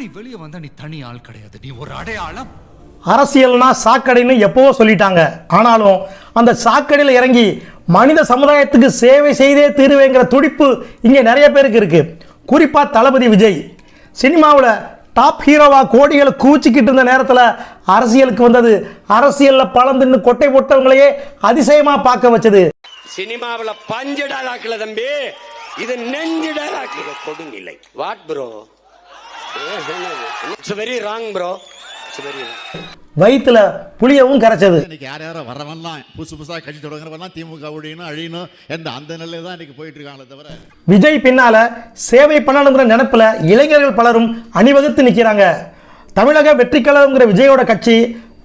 நீ வெளியே வந்தா நீ தனி ஆள் கிடையாது? நீ ஒரு அடையாளம். அரசியல்னா சாக்கடைன்னு எப்போவோ சொல்லிட்டாங்க. ஆனாலும் அந்த சாக்கடையில் இறங்கி மனித சமுதாயத்துக்கு சேவை செய்தே தீருவேங்கிற துடிப்பு இங்கே நிறைய பேருக்கு இருக்கு. குறிப்பாக தளபதி விஜய். சினிமாவில் டாப் ஹீரோவா கோடிகளை கூச்சிக்கிட்டு இருந்த நேரத்தில் அரசியலுக்கு வந்தது அரசியலில் பழந்துன்னு கொட்டை போட்டவங்களையே அதிசயமாக பார்க்க வச்சது. சினிமாவுல பஞ்சு தம்பி இது நெஞ்சு கொடுநிலை what bro it's very wrong bro it's very வயிற்றுல புளியவும் கரைச்சது. இன்னைக்கு யார் யாரோ வரவன்லாம் புதுசு புதுசாக கட்சி தொடங்குறவன்லாம் திமுக ஒழியணும் அழியணும் எந்த அந்த நிலையில தான் இன்னைக்கு போயிட்டு இருக்காங்களே தவிர. விஜய் பின்னால சேவை பண்ணணுங்கிற நினைப்புல இளைஞர்கள் பலரும் அணிவகுத்து நிற்கிறாங்க தமிழக வெற்றி கழகங்கிற விஜயோட கட்சி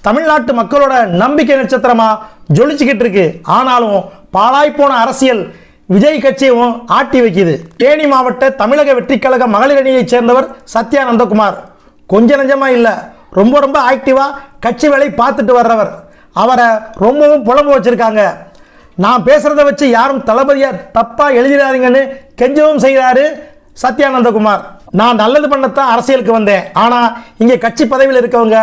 தமிழ்நாட்டு மக்களோட நம்பிக்கை நட்சத்திரமா ஜொலிச்சுக்கிட்டு இருக்கு. ஆனாலும் பாழாய்ப்போன அரசியல் விஜய் கட்சியும் ஆட்டி வைக்குது. தேனி மாவட்ட தமிழக வெற்றி கழக மகளிர் அணியைச் சேர்ந்தவர் சத்யா நந்தகுமார் கொஞ்ச நஞ்சமாக இல்லை ரொம்ப ரொம்ப ஆக்டிவாக கட்சி வேலை பார்த்துட்டு வர்றவர். அவரை ரொம்பவும் புலம்பு வச்சுருக்காங்க. நான் பேசுகிறத வச்சு யாரும் தளபதியாக தப்பாக எழுதிடாதீங்கன்னு கெஞ்சவும் செய்கிறாரு சத்யானந்தகுமார். நான் நல்லது பண்ணத்தான் அரசியலுக்கு வந்தேன். ஆனால் இங்கே கட்சி பதவியில் இருக்கவங்க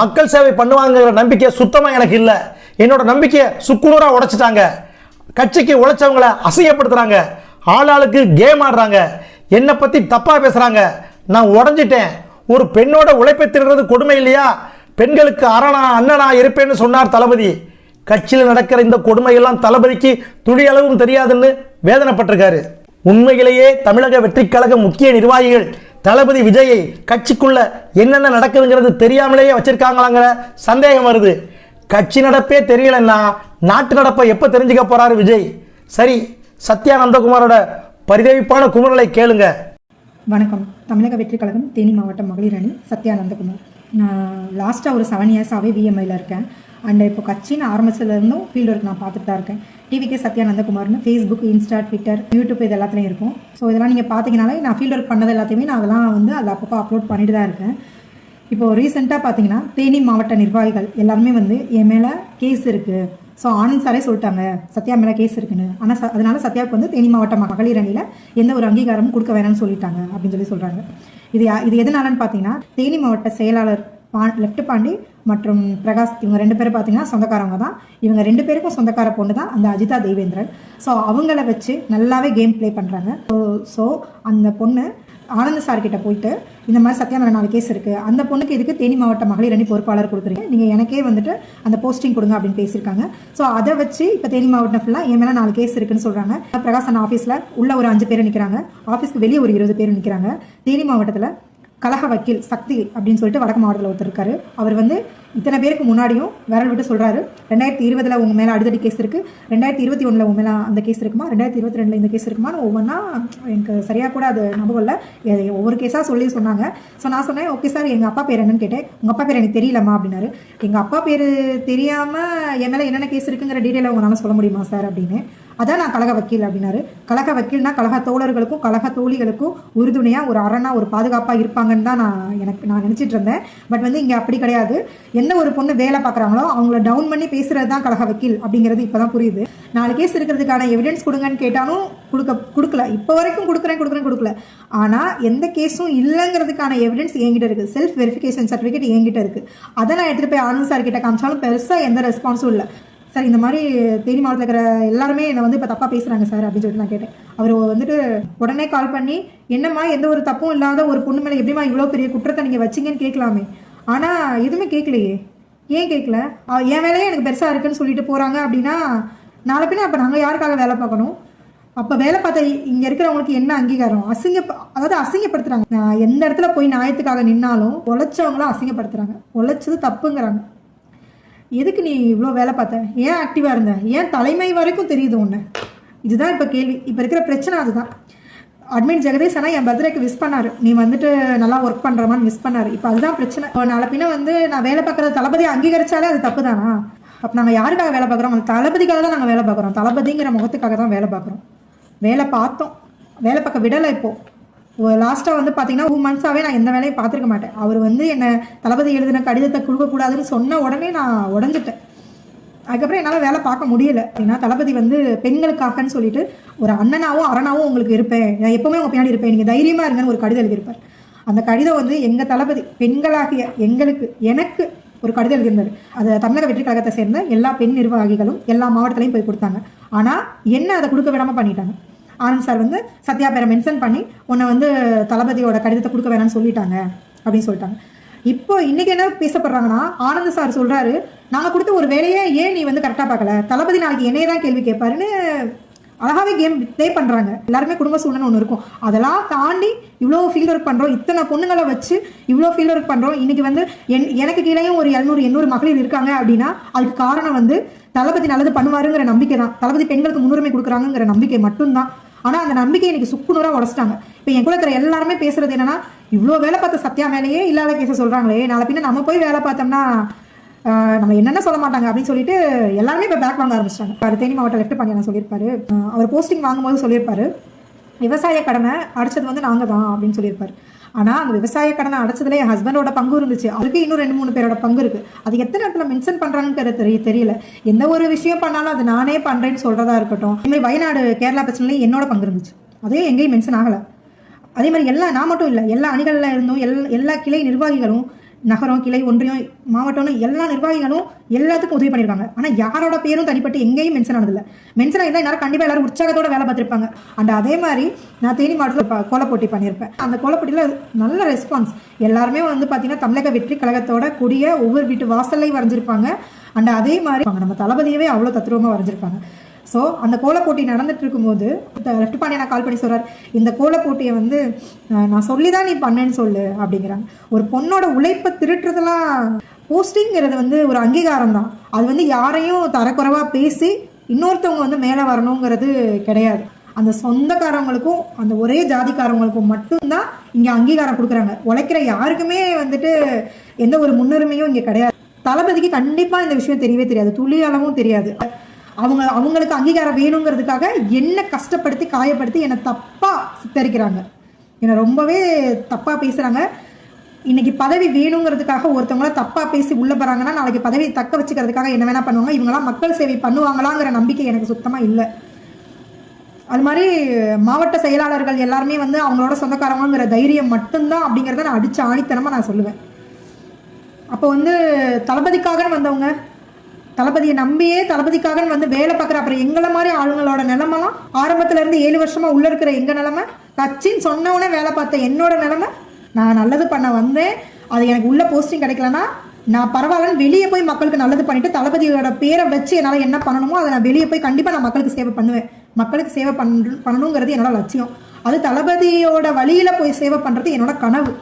மக்கள் சேவை பண்ணுவாங்கங்கிற நம்பிக்கை சுத்தமாக எனக்கு இல்லை. என்னோட நம்பிக்கையை சுக்குநூறாக உடைச்சிட்டாங்க. கட்சிக்கு உழைச்சவங்கள அசிங்கப்படுத்துகிறாங்க ஆளாளுக்கு கேம் ஆடுறாங்க. என்னை பற்றி தப்பாக பேசுகிறாங்க நான் உடஞ்சிட்டேன். ஒரு பெண்ணோட உழைப்பை திருடுறது கொடுமை இல்லையா? பெண்களுக்கு அரணா அண்ணனா இருப்பேன்னு சொன்னார் தளபதி. கட்சியில் நடக்கிற இந்த கொடுமையெல்லாம் தளபதிக்கு துளியளவும் தெரியாதுன்னு வேதனைப்பட்டிருக்காரு. உண்மையிலேயே தமிழக வெற்றிக்கழக முக்கிய நிர்வாகிகள் தளபதி விஜயை கட்சிக்குள்ள என்னென்ன நடக்குதுங்கிறது தெரியாமலேயே வச்சிருக்காங்களாங்கிற சந்தேகம் வருது. கட்சி நடப்பே தெரியலன்னா நாட்டு நடப்பை எப்போ தெரிஞ்சுக்க போகிறாரு விஜய்? சரி சத்யா நந்தகுமாரோட பரிதவிப்பான குமரலை கேளுங்க. வணக்கம். தமிழக வெற்றி கழகம் தேனி மாவட்ட மகளிர் அணி சத்யானந்தகுமார். நான் லாஸ்ட்டாக ஒரு செவன் இயர்ஸாகவே விஎம்ஐயில் இருக்கேன். அண்ட் இப்போ கட்சின்னு ஆரம்பிச்சதுலேருந்தும் ஃபீல்டு ஒர்க் நான் பார்த்துட்டு தான் இருக்கேன். டிவிகே சத்யானந்தகுமார்னு ஃபேஸ்புக் இன்ஸ்டா ட்விட்டர் யூடியூப் இது எல்லாத்துலேயும் இருக்கும். ஸோ இதெல்லாம் நீங்கள் பார்த்தீங்கனாலே நான் ஃபீல்டு ஒர்க் பண்ணது எல்லாத்தையுமே நான் அதெல்லாம் வந்து அதில் அப்பப்போ அப்லோட் பண்ணிட்டு தான் இருக்கேன். இப்போது ரீசெண்டாக பார்த்தீங்கன்னா தேனி மாவட்ட நிர்வாகிகள் எல்லாருமே வந்து என் மேலே கேஸ் இருக்குது ஸோ ஆனந்த் சாரே சொல்லிட்டாங்க. சத்யா மேலே கேஸ் இருக்குன்னு. ஆனால் ச அதனால சத்யாவுக்கு வந்து தேனி மாவட்ட மகளிர் அணியில் எந்த ஒரு அங்கீகாரமும் கொடுக்க வேணாம்னு சொல்லிட்டாங்க அப்படின்னு சொல்லி சொல்கிறாங்க இது யா- இது எதனாலன்னு பார்த்தீங்கன்னா தேனி மாவட்ட செயலாளர் பா லெஃப்ட் பாண்டி மற்றும் பிரகாஷ் இவங்க ரெண்டு பேரும் பார்த்தீங்கன்னா சொந்தக்காரவங்க தான். இவங்க ரெண்டு பேருக்கும் சொந்தக்கார பொண்ணு தான் அந்த அஜிதா தேவேந்திரன். ஸோ அவங்கள வச்சு நல்லாவே கேம் ப்ளே பண்ணுறாங்க ஸோ ஸோ அந்த பொண்ணு ஆனந்த சார் கிட்ட போயிட்டு இந்த மாதிரி சத்யா நாலு கேஸ் இருக்குது அந்த பொண்ணுக்கு இதுக்கு தேனி மாவட்ட மகளிர் அணி பொறுப்பாளர் கொடுக்குறீங்க நீங்கள் எனக்கே வந்துட்டு அந்த போஸ்டிங் கொடுங்க அப்படின்னு பேசியிருக்காங்க. ஸோ அதை வச்சு இப்போ தேனி மாவட்டம் ஃபுல்லாக என் மேலே நாலு கேஸ் இருக்குன்னு சொல்கிறாங்க பிரகாஷ் அண்ணா ஆஃபீஸில் உள்ள ஒரு அஞ்சு பேர் நிற்கிறாங்க ஆஃபீஸ்க்கு வெளியே ஒரு இருபது பேர் நிற்கிறாங்க தேனி மாவட்டத்தில் கலக வக்கீல் சக்தி அப்படின்னு சொல்லிட்டு வடக்கு மாவட்டத்தில் ஒருத்தர் இருக்காரு. அவர் வந்து இத்தனை பேருக்கு முன்னாடியும் விரல் விட்டு சொல்கிறாரு ரெண்டாயிரத்தி இருபதில் உங்கள் மேலே அடுத்தடி கேஸ் இருக்குது ரெண்டாயிரத்தி இருபத்தி ஒன்றில் உங்கள் மேலே அந்த கேஸ் இருக்குமா? ரெண்டாயிரத்தி இருபத்தி ரெண்டில் இந்த கேஸ் இருக்குமா ஒவ்வொன்றா எனக்கு சரியாக கூட அது ஞாபகம் இல்லை ஒவ்வொரு கேஸாக சொல்லி சொன்னாங்க. ஸோ நான் சொன்னேன் ஓகே சார் எங்கள் அப்பா பேர் என்னன்னு கேட்டேன். உங்கள் அப்பா பேர் எனக்கு தெரியலம்மா அப்படின்னாரு. எங்கள் அப்பா பேர் தெரியாமல் என் மேலே என்னென்ன கேஸ் இருக்குங்கிற டீட்டெயில் உங்களால் சொல்ல முடியுமா சார் அப்படின்னு. அதான் நான் கழக வக்கீல் அப்படின்னாரு. கழக வக்கீல்னா கழக தோழர்களுக்கும் கழக தோழிகளுக்கும் உறுதுணையாக ஒரு அரணாக ஒரு பாதுகாப்பாக இருப்பாங்கன்னு தான் நான் எனக்கு நான் நினச்சிட்டு இருந்தேன். பட் வந்து இங்கே அப்படி கிடையாது. என்ன ஒரு பொண்ணு வேலை பார்க்குறாங்களோ அவங்கள டவுன் பண்ணி பேசுகிறது தான் கழக வக்கீல் அப்படிங்கிறது இப்போ தான் புரியுது. நாலு கேஸ் இருக்கிறதுக்கான எவிடன்ஸ் கொடுங்கன்னு கேட்டாலும் கொடுக்க கொடுக்கல. இப்போ வரைக்கும் கொடுக்குறேன் கொடுக்குறேன் கொடுக்கல. ஆனால் எந்த கேஸும் இல்லைங்கிறதுக்கான எவிடன்ஸ் என்கிட்ட இருக்குது செல்ஃப் வெரிஃபிகேஷன் சர்டிஃபிகேட் என்கிட்ட இருக்குது அதை நான் எடுத்துட்டு போய் ஆனந்த் சார் கிட்ட காமிச்சாலும் பெருசாக எந்த ரெஸ்பான்ஸும் இல்லை. சார் இந்த மாதிரி தேனி மாவட்டத்தில் இருக்கிற எல்லாருமே என்னை வந்து இப்போ தப்பாக பேசுகிறாங்க சார் அப்படின்னு சொல்லிட்டு நான் கேட்டேன். அவர் வந்துட்டு உடனே கால் பண்ணி என்னம்மா எந்த ஒரு தப்பும் இல்லாத ஒரு பொண்ணு மேலே எப்படிம்மா இவ்வளோ பெரிய குற்றத்தை நீங்கள் வச்சீங்கன்னு கேட்கலாமே. ஆனால் எதுவுமே கேட்கலையே. ஏன் கேட்கல? என் வேலையே எனக்கு பெருசாக இருக்குன்னு சொல்லிட்டு போகிறாங்க அப்படின்னா நாளை பின்ன அப்போ நாங்கள் யாருக்காக வேலை பார்க்கணும்? அப்போ வேலை பார்த்த இங்கே இருக்கிறவங்களுக்கு என்ன அங்கீகாரம்? அசிங்க அதாவது அசிங்கப்படுத்துகிறாங்க நான் எந்த இடத்துல போய் நியாயத்துக்காக நின்னாலும் உழைச்சவங்களும் அசிங்கப்படுத்துகிறாங்க உழைச்சது தப்புங்கிறாங்க. எதுக்கு நீ இவ்வளோ வேலை பார்த்த? ஏன் ஆக்டிவாக இருந்த? ஏன் தலைமை வரைக்கும் தெரியுது உன்னை? இதுதான் இப்போ கேள்வி. இப்போ இருக்கிற பிரச்சனை அதுதான். அட்மின் ஜெகதீஷ் ஆனால் என் பர்த்டேக்கு மிஸ் பண்ணார். நீ வந்துட்டு நல்லா ஒர்க் பண்ணுறமான்னு மிஸ் பண்ணாரு. இப்போ அதுதான் பிரச்சனை. இப்போ நாளை பின்ன வந்து நான் வேலை பார்க்குற தளபதி அங்கீகரிச்சாலே அது தப்பு தானா அப்போ நாங்கள் யாருக்காக வேலை பார்க்குறோம்? அந்த தளபதிக்காக தான் நாங்கள் வேலை பார்க்குறோம். தளபதிங்கிற முகத்துக்காக தான் வேலை பார்க்குறோம். வேலை பார்த்தோம். வேலை பார்க்க விடலை இப்போது லாஸ்ட்டாக வந்து பார்த்தீங்கன்னா டூ மந்த்ஸாகவே நான் எந்த வேலையும் பார்த்துருக்க மாட்டேன். அவர் வந்து என்னை தளபதி எழுதின கடிதத்தை கொடுக்கக்கூடாதுன்னு சொன்ன உடனே நான் உடஞ்சிட்டேன். அதுக்கப்புறம் என்னால் வேலை பார்க்க முடியல. ஏன்னா தளபதி வந்து பெண்களுக்காகன்னு சொல்லிட்டு ஒரு அண்ணனாவும் அரணாவும் உங்களுக்கு இருப்பேன். நான் எப்பவுமே உங்கள் பின்னாடி இருப்பேன். நீங்கள் தைரியமாக இருங்கன்னு ஒரு கடிதம் எழுதியிருப்பார். அந்த கடிதம் வந்து எங்கள் தளபதி பெண்களாகிய எங்களுக்கு எனக்கு ஒரு கடிதம் எழுதியிருந்தது அது தமிழக வெற்றி கழகத்தை சேர்ந்த எல்லா பெண் நிர்வாகிகளும் எல்லா மாவட்டத்திலையும் போய் கொடுத்தாங்க. ஆனால் என்ன அதை கொடுக்க விடாமல் பண்ணிட்டாங்க? ஆனந்த் சார் வந்து சத்யா பேரை மென்ஷன் பண்ணி உன்னை வந்து தளபதியோட கடிதத்தை கொடுக்க வேணாம்னு சொல்லிட்டாங்க அப்படின்னு சொல்லிட்டாங்க. இப்போ இன்னைக்கு என்ன பேசப்படுறாங்கன்னா ஆனந்த் சார் சொல்றாரு நாங்க கொடுத்த ஒரு வேலையை ஏன் நீ வந்து கரெக்டா பார்க்கல? தளபதி நாளைக்கு என்னையே தான் கேள்வி கேட்பாருன்னு அழகாவே கேம் ப்ளே பண்றாங்க. எல்லாருமே குடும்ப சூழ்நிலை ஒன்று இருக்கும். அதெல்லாம் தாண்டி இவ்வளோ ஃபீல்ட் ஒர்க் பண்றோம். இத்தனை பொண்ணுங்களை வச்சு இவ்வளோ ஃபீல்ட் ஒர்க் பண்றோம். இன்னைக்கு வந்து என் எனக்கு கீழேயும் ஒரு எழுநூறு எண்ணூறு மகளிர் இருக்காங்க அப்படின்னா அதுக்கு காரணம் வந்து தளபதி நல்லது பண்ணுவாருங்கிற நம்பிக்கை தான் தளபதி பெண்களுக்கு முன்னுரிமை கொடுக்குறாங்கிற நம்பிக்கை மட்டும்தான். ஆனால் அந்த நம்பிக்கை இன்னைக்கு சுக்குநூறா உடச்சிட்டாங்க. இப்போ என் கூட இருக்கிற எல்லாருமே பேசுறது என்னன்னா இவ்வளோ வேலை பார்த்த சத்யா மேலேயே இல்லாத கேஸை சொல்கிறாங்களே நாளை பின்ன நம்ம போய் வேலை பார்த்தோம்னா நம்ம என்னென்ன சொல்ல மாட்டாங்க அப்படின்னு சொல்லிட்டு எல்லாருமே இப்போ பேக் வாங்க ஆரம்பிச்சிட்டாங்க. இப்போ தேனி மாவட்டம் லெஃப்ட் பண்ணி சொல்லியிருப்பாரு. அவர் போஸ்டிங் வாங்கும்போது சொல்லியிருப்பாரு விவசாய கடனை அடைச்சது வந்து நாங்கள் தான் அப்படின்னு சொல்லியிருப்பார். ஆனால் அந்த விவசாய கடனை அடைச்சதுல என் ஹஸ்பண்டோட பங்கு இருந்துச்சு. அதுக்கு இன்னும் ரெண்டு மூணு பேரோட பங்கு இருக்கு. அது எத்தனை இடத்துல மென்ஷன் பண்றாங்கன்னு தெரிய தெரியல. எந்த ஒரு விஷயம் பண்ணாலும் அது நானே பண்றேன்னு சொல்றதா இருக்கட்டும். அதே மாதிரி வயநாடு கேரளா பிரச்சனையில என்னோட பங்கு இருந்துச்சு. அதே எங்கேயும் மென்ஷன் ஆகலை. அதே மாதிரி எல்லா நான் மட்டும் இல்லை எல்லா அணிகளில் இருந்தும் எல் எல்லா கிளை நிர்வாகிகளும் நகரம் கிளை ஒன்றியம் மாவட்டம்னு எல்லா நிர்வாகிகளும் எல்லாத்துக்கும் உதவி பண்ணியிருக்காங்க. ஆனால் யாரோட பேரும் தனிப்பட்டு எங்கேயும் மென்ஷன் ஆனதில்லை மென்ஷன் ஆகிதான் எல்லாரும் கண்டிப்பாக எல்லாரும் உற்சாகத்தோட வேலை பார்த்துருப்பாங்க. அண்ட் அதே மாதிரி நான் தேனி மாவட்டத்தில் கோலப்போட்டி பண்ணியிருப்பேன். அந்த கோலப்போட்டியில் நல்ல ரெஸ்பான்ஸ் எல்லாருமே வந்து பார்த்தீங்கன்னா தமிழக வெற்றி கழகத்தோட கூடிய ஒவ்வொரு வீட்டு வாசல்லையும் வரைஞ்சிருப்பாங்க. அண்ட் அதே மாதிரி நம்ம தளபதியவே அவ்வளோ தத்ரூபமாக வரைஞ்சிருப்பாங்க. ஸோ அந்த கோலப்போட்டி நடந்துட்டு இருக்கும்போது லெஃப்ட் பாண்டியனா நான் கால் பண்ணி சொல்கிறார் இந்த கோலப்போட்டியை வந்து நான் சொல்லி தான் நீ பண்ணேன்னு சொல்லு அப்படிங்கிறாங்க. ஒரு பொண்ணோட உழைப்பை திருட்டுறதெல்லாம் போஸ்டிங்கிறது வந்து ஒரு அங்கீகாரம் தான் அது வந்து யாரையும் தரக்குறைவாக பேசி இன்னொருத்தவங்க வந்து மேலே வரணுங்கிறது கிடையாது. அந்த சொந்தக்காரவங்களுக்கும் அந்த ஒரே ஜாதிக்காரவங்களுக்கும் மட்டும்தான் இங்கே அங்கீகாரம் கொடுக்குறாங்க. உழைக்கிற யாருக்குமே வந்துட்டு எந்த ஒரு முன்னுரிமையும் இங்கே கிடையாது. தளபதிக்கு கண்டிப்பாக இந்த விஷயம் தெரியவே தெரியாது. துளி அளவும் தெரியாது. அவங்க அவங்களுக்கு அங்கீகாரம் வேணுங்கிறதுக்காக என்ன கஷ்டப்படுத்தி காயப்படுத்தி என்னை தப்பாக சித்தரிக்கிறாங்க. என்னை ரொம்பவே தப்பாக பேசுகிறாங்க இன்னைக்கு பதவி வேணுங்கிறதுக்காக ஒருத்தவங்கள தப்பாக பேசி உள்ளே போகிறாங்கன்னா நாளைக்கு பதவி தக்க வச்சுக்கிறதுக்காக என்ன வேணா பண்ணுவாங்க. இவங்களாம் மக்கள் சேவை பண்ணுவாங்களாங்கிற நம்பிக்கை எனக்கு சுத்தமாக இல்லை. அது மாதிரி மாவட்ட செயலாளர்கள் எல்லாருமே வந்து அவங்களோட சொந்தக்காரங்கிற தைரியம் மட்டும்தான் அப்படிங்கிறத நான் அடித்த ஆணித்தனமாக நான் சொல்லுவேன். அப்போ வந்து தளபதிக்காக வந்தவங்க தளபதியை நம்பியே தளபதிக்காக வந்து வேலை பார்க்குற அப்புறம் எங்களை மாதிரி ஆளுங்களோட நிலமெல்லாம் ஆரம்பத்துல இருந்து ஏழு வருஷமா உள்ள இருக்கிற எங்க நிலமை? கட்சின்னு சொன்னவனே வேலை பார்த்த என்னோட நிலமை நான் நல்லது பண்ண வந்தேன். அது எனக்கு உள்ள போஸ்டிங் கிடைக்கலனா நான் பரவாயில்லன்னு வெளியே போய் மக்களுக்கு நல்லது பண்ணிட்டு தளபதியோட பேரை வச்சு என்னால் என்ன பண்ணணுமோ அதை நான் வெளியே போய் கண்டிப்பாக நான் மக்களுக்கு சேவை பண்ணுவேன். மக்களுக்கு சேவை பண்ண பண்ணணுங்கிறது என்னோட லட்சியம். அது தளபதியோட வழியில் போய் சேவை பண்ணுறது என்னோட கனவு.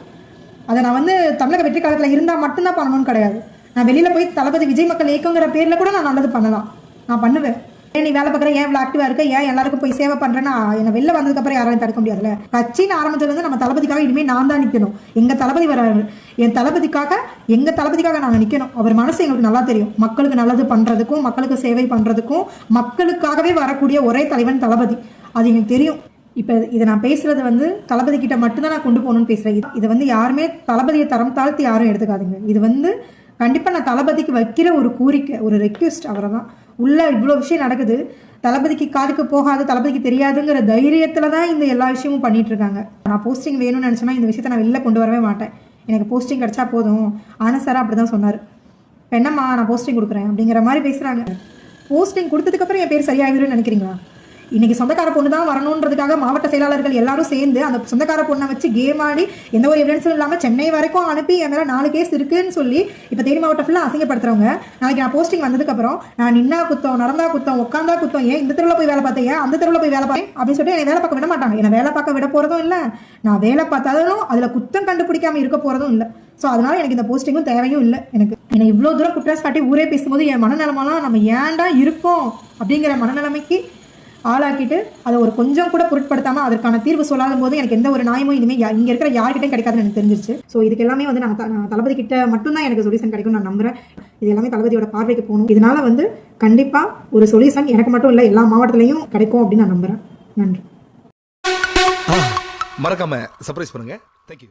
அதை நான் வந்து தமிழக வெற்றிக்காலத்தில் இருந்தால் மட்டும்தான் பண்ணணும்னு கிடையாது. நான் வெளியில் போய் தளபதி விஜய் மக்கள் இயக்கங்கிற பேரில் கூட நான் நல்லது பண்ணலாம். நான் பண்ணுவேன். ஏன் நீ வேலை பார்க்குற? ஏன் இவ்வளோ ஆக்டிவாக இருக்க? ஏன் எல்லாருக்கும் போய் சேவை பண்ணுறேன்னா என்னை வெளில வந்ததுக்கப்புறம் யாராலையும் தடுக்க முடியாதுல்ல? கட்சின்னு ஆரம்பிச்சதுலேருந்து நம்ம தளபதிக்காக இனிமேல் நான் தான் நிற்கணும் எங்கள் தளபதி வராரு என் தளபதிக்காக எங்கள் தளபதிக்காக நாங்கள் நிற்கணும் அவர் மனசு எங்களுக்கு நல்லா தெரியும். மக்களுக்கு நல்லது பண்ணுறதுக்கும் மக்களுக்கு சேவை பண்ணுறதுக்கும் மக்களுக்காகவே வரக்கூடிய ஒரே தலைவன் தளபதி. அது எனக்கு தெரியும். இப்போ இதை நான் பேசுறது வந்து தளபதி கிட்ட மட்டும்தான் நான் கொண்டு போகணும்னு பேசுகிறேன் இது- இதை வந்து யாருமே தளபதியை தரம் தாழ்த்து யாரும் எடுத்துக்காதீங்க. இது வந்து கண்டிப்பாக நான் தளபதிக்கு வைக்கிற ஒரு கோரிக்கை ஒரு ரெக்வெஸ்ட் அவரை தான் உள்ளே இவ்வளோ விஷயம் நடக்குது. தளபதிக்கு காதுக்கு போகாது தளபதிக்கு தெரியாதுங்கிற தைரியத்தில் தான் இந்த எல்லா விஷயமும் பண்ணிட்டு இருக்காங்க. நான் போஸ்டிங் வேணும்னு நினச்சேன்னா இந்த விஷயத்தை நான் வெளில கொண்டு வரவே மாட்டேன். எனக்கு போஸ்டிங் கிடைச்சா போதும். ஆனால் சார் அப்படி தான் சொன்னார். இப்போ என்னம்மா நான் போஸ்டிங் கொடுக்குறேன் அப்படிங்கிற மாதிரி பேசுகிறாங்க போஸ்டிங் கொடுத்ததுக்கப்புறம் என் பேர் சரியாகிடும்னு நினைக்கிறீங்களா? இன்னைக்கு சொந்தக்கார பொண்ணு தான் வரணுன்றதுக்காக மாவட்ட செயலாளர்கள் எல்லாரும் சேர்ந்து அந்த சொந்தக்கார பொண்ணை வச்சு கேம் ஆடி எந்த ஒரு எவிடன்ஸும் இல்லாமல் சென்னை வரைக்கும் அனுப்பி என் மேலே நாலு கேஸ் இருக்குன்னு சொல்லி இப்போ தேனி மாவட்டம் ஃபுல்லாக அசிங்கப்படுத்துறவங்க. நாளைக்கு நான் போஸ்டிங் வந்ததுக்கப்புறம் நான் நின்னா குத்தம் நடந்தா குத்தம் உட்காந்தா குத்தம் ஏன் இந்த தெருவில் போய் வேலை பார்த்தேன் ஏன் அந்த தெருவில் போய் வேலை பார்த்தேன் அப்படின்னு சொல்லிட்டு என்னை வேலை பார்க்க விட மாட்டாங்க. என்னை வேலை பார்க்க விட போகிறதும் இல்லை. நான் வேலை பார்த்தாலும் அதில் குத்தம் கண்டுபிடிக்காம இருக்க போகிறதும் இல்லை. ஸோ அதனால எனக்கு இந்த போஸ்டிங்கும் தேவையும் இல்லை எனக்கு. என்னை இவ்வளோ தூரம் குற்றம் சாட்டி ஊரே பேசும்போது என் மனநிலமெல்லாம் நம்ம ஏன்டா இருக்கோம் அப்படிங்கிற மனநிலைமைக்கு ஆளாக்கிட்டு அதை ஒரு கொஞ்சம் கூட பொருட்படுத்தாமல் அதற்கான தீர்வு சொல்லாத போது எனக்கு எந்த ஒரு நியாயமும் இனிமேல் இங்கே இருக்கிற யார்கிட்டையும் கிடைக்காதுன்னு எனக்கு தெரிஞ்சிருச்சு. ஸோ இதுக்கு எல்லாமே வந்து நான் தளபதி கிட்ட மட்டும்தான் எனக்கு சொல்யூஷன் கிடைக்கும் நான் நம்புறேன். இது எல்லாமே தளபதியோட பார்வைக்கு போகணும். இதனால வந்து கண்டிப்பாக ஒரு சொல்யூஷன் எனக்கு மட்டும் இல்லை எல்லா மாவட்டத்திலையும் கிடைக்கும் அப்படின்னு நான் நம்புறேன். நன்றி. மறக்காம சர்ப்ரைஸ் பண்ணுங்க.